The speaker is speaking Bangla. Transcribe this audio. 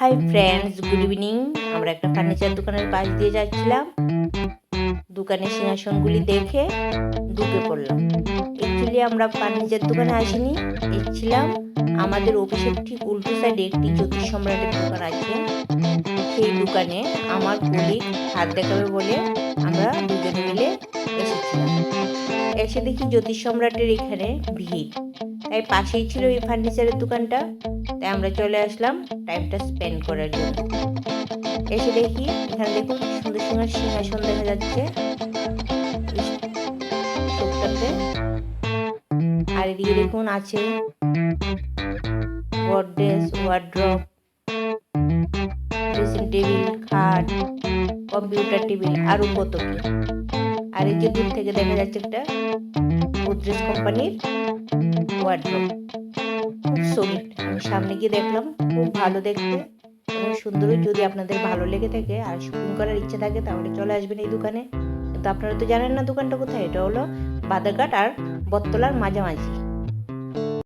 হাই ফ্রেন্ডস গুড ইভিনিং আমরা একটা ফার্নিচার দোকানের পাশ দিয়ে যাচ্ছিলাম। দোকানের সিংহাসনগুলি দেখে ঢুকে পড়লাম। অ্যাকচুয়ালি আমরা ফার্নিচার দোকানে আসিনি এসেছিলাম। আমাদের অফিসের ঠিক উল্টো সাইডে একটি জ্যোতিষ সম্রাটের দোকান আছে। সেই দোকানে আমার কলিগ হাত দেখাবে বলে আমরা দুজনে মিলে এসেছিলাম। এসে দেখি জ্যোতিষ সম্রাটের এখানে ভিড়। তাই পাশেই ছিল এই ফার্নিচারের দোকানটা। তাই আমরা চলে আসলাম টাইমটা স্পেন্ড করার জন্য। এসে দেখি এখানে দেখুন সুন্দর সুন্দর সিংহাসন দেখা যাচ্ছে। আর এদিকে দেখুন আছে গডরেজ ওয়ার্ড্রপ ড্রেসিং টেবিল খাট কম্পিউটার টেবিল আরও কত আর এই যে দূর থেকে দেখা যাচ্ছে একটা গোদরেজ কোম্পানির ওয়ার্ড্রপ। সামনে গিয়ে দেখলাম, খুব ভালো দেখতে এবং সুন্দরই যদি আপনাদের ভালো লেগে থাকে আর শুটিং করার ইচ্ছে থাকে তাহলে চলে আসবেন এই দোকানে। কিন্তু আপনারা তো জানেন না দোকানটা কোথায়, এটা হলো বাদারঘাট আর বটতলার মাঝামাঝি।